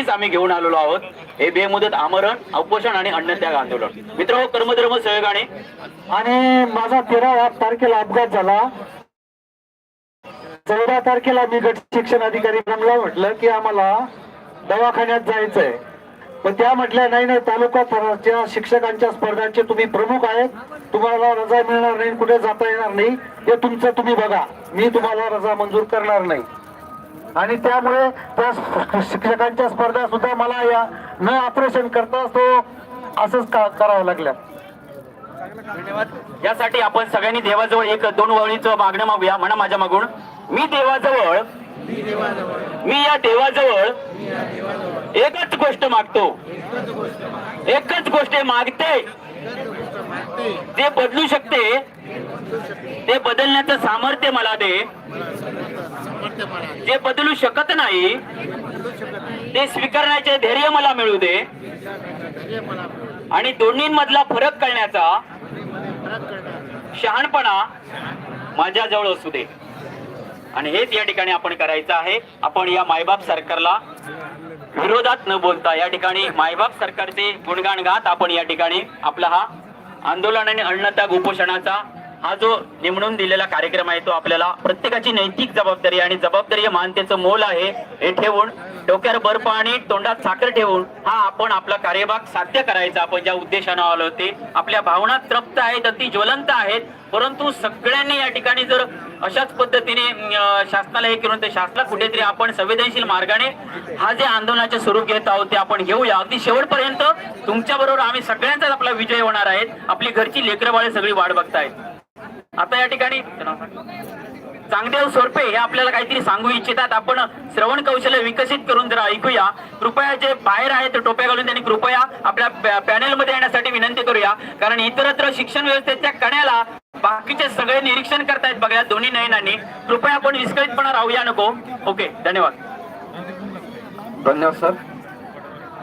त्यासाठीच आम्ही घेऊन आलेलो आहोत. हे बेमुदत आमरण उपोषण आणि अन्नत्याग आंदोलन. मित्र हो, कर्मधर्म सहयोगाने आणि माझा तेरा तारखेला अपघात झाला. चौदा तारखेला मी गट शिक्षण अधिकारी जमला म्हटलं की आम्हाला दवाखान्यात जायचंय. पण त्या म्हटल्या नाही नाही तालुका स्तराच्या शिक्षकांच्या स्पर्धांचे तुम्ही प्रमुख आहेत. तुम्हाला रजा मिळणार नाही कुठे जाता येणार नाही. हे तुमचं तुम्ही बघा. मी तुम्हाला रजा मंजूर करणार नाही. आणि त्यामुळे त्या शिक्षकांच्या स्पर्धा सुद्धा मला या न ऑपरेशन करता तो असंच का करावं लागल्या. यासाठी आपण सगळ्यांनी देवाजवळ एक दोन वळीचं मागणं मागूया. म्हणा माझ्या मागून. मी देवाजवळ मी या देवाजवळ एकच गोष्ट मागतो. एकच गोष्ट मागते. ते बदलू शकते. ते बदलण्याचं सामर्थ्य मला दे. जे बदलू शकत नाही ते स्वीकारण्याचे धैर्य मला मिळू दे. आणि दोन्हींमधला फरक कळण्याचा शहाणपणा माझ्याजवळ असू दे. आणि हेच या ठिकाणी आपण करायचं आहे. आपण या मायबाप सरकारला विरोधात न बोलता या ठिकाणी मायबाप सरकारचे गुणगान गात आपण या ठिकाणी आपला हा आंदोलन आणि अन्नत्याग उपोषणाचा हा जो नेमणून दिलेला कार्यक्रम आहे तो आपल्याला प्रत्येकाची नैतिक जबाबदारी आणि जबाबदारी मानतेचं मोल आहे हे ठेवून डोक्यावर बर्फ आणि तोंडात साखर ठेवून हा आपण आपला कार्यभाग साध्य करायचा. आपण ज्या उद्देशानं आलो होते आपल्या भावना तृप्त आहेत अति ज्वलंत आहेत परंतु सगळ्यांनी या ठिकाणी जर अशाच पद्धतीने शासनाला हे करून ते शासनाला कुठेतरी आपण संवेदनशील मार्गाने हा जे आंदोलनाचे स्वरूप घेत आहोत ते आपण घेऊया. अगदी शेवटपर्यंत तुमच्या बरोबर आम्ही सगळ्यांचाच आपला विजय होणार आहेत. आपली घरची लेकरं बाळे सगळी वाट बघतायत. आता या ठिकाणी चांगदेव सोरपे हे आपल्याला काहीतरी सांगू इच्छितात. आपण श्रवण कौशल्य विकसित करून जरा ऐकूया. कृपया जे बाहेर आहेत टोप्या घालून त्यांनी कृपया आपल्या पॅनेलमध्ये येण्यासाठी विनंती करूया. कारण इतरत्र शिक्षण व्यवस्थेच्या कण्याला बाकीचे सगळे निरीक्षण करतायत बघा दोन्ही नयनांनी. कृपया आपण विस्कळीतपणा राहूया नको. ओके धन्यवाद. धन्यवाद सर.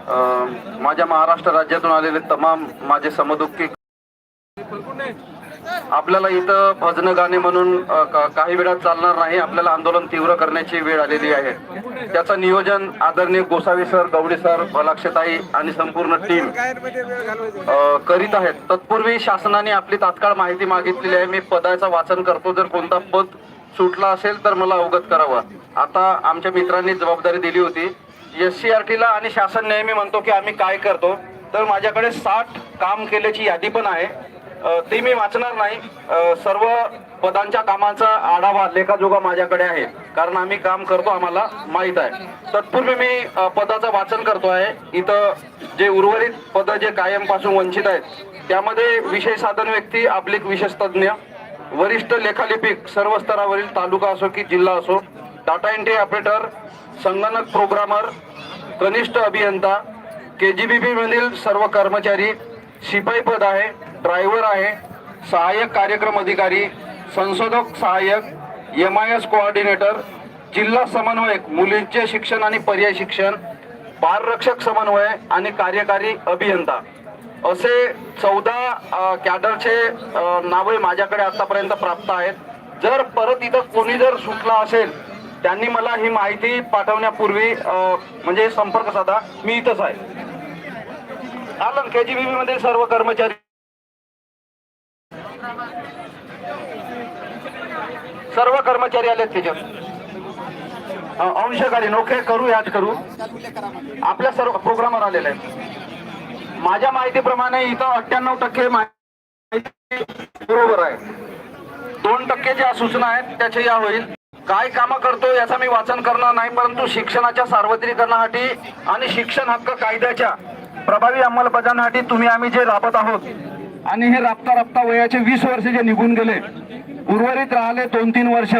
अं, माझ्या महाराष्ट्र राज्यातून आलेले तमाम माझे समदुःखी आपल्याला इथं भजन गाणे म्हणून काही वेळात चालणार नाही. आपल्याला आंदोलन तीव्र करण्याची वेळ आलेली आहे. त्याचं नियोजन आदरणीय गोसावी सर गवडे सर बलाक्षताई आणि संपूर्ण टीम करीत आहेत. तत्पूर्वी शासनाने आपली तात्काळ माहिती मागितलेली आहे. मी पदाचं वाचन करतो. जर कोणता पद सुटला असेल तर मला अवगत करावं. आता आमच्या मित्रांनी जबाबदारी दिली होती. एस सी आर टीला आणि शासन नेहमी म्हणतो की आम्ही काय करतो? तर माझ्याकडे साठ काम केल्याची यादी पण आहे. ती मी वाचणार नाही. सर्व पदांच्या कामाचा आढावा लेखाजोगा माझ्याकडे आहे. कारण आम्ही काम करतो आम्हाला माहीत आहे. तत्पूर्वी मी पदाचं वाचन करतो आहे. इथं जे उर्वरित पद जे कायमपासून वंचित आहेत त्यामध्ये विषय साधन व्यक्ती आपली विशेष तज्ज्ञ वरिष्ठ लेखालिपिक सर्व स्तरावरील तालुका असो की जिल्हा असो डाटा एंट्री ऑपरेटर संगणक प्रोग्रामर कनिष्ठ अभियंता के जी बी मधील सर्व कर्मचारी शिपाई पद आहे. ड्रायव्हर आहे सहाय्यक कार्यक्रम अधिकारी संशोधक सहाय्यक एम आय एस कोऑर्डिनेटर जिल्हा समन्वयक मुलींचे शिक्षण आणि पर्याय शिक्षण बालरक्षक समन्वय आणि कार्यकारी अभियंता. असे चौदा कॅडरचे नावे माझ्याकडे आतापर्यंत प्राप्त आहेत. जर परत इथं कोणी जर सुटला असेल त्यांनी मला ही माहिती पाठवण्यापूर्वी म्हणजे संपर्क साधा मी इथंच आहे. आलं के जी बी मध्ये सर्व कर्मचारी सर्व कर्मचारी आलेत त्याच्यात. अ, अंशकारी नोके करू याच करू. आपल्या सर्व प्रोग्रामवर आलेले आहेत. माझ्या माहितीप्रमाणे इथं अठ्ठ्याण्णव टक्के माहिती बरोबर आहे. दोन टक्के ज्या सूचना आहेत त्याच्या या होईल. काय कामं करतो याचा मी वाचन करणार नाही परंतु शिक्षणाच्या सार्वत्रिकरणासाठी आणि शिक्षण हक्क कायद्याच्या प्रभावी अंमलबजावणीसाठी तुम्ही आम्ही जे राबत आहोत आणि हे राबता राबता वयाचे वीस वर्ष जे निघून गेले उर्वरित राहिले दोन तीन वर्ष.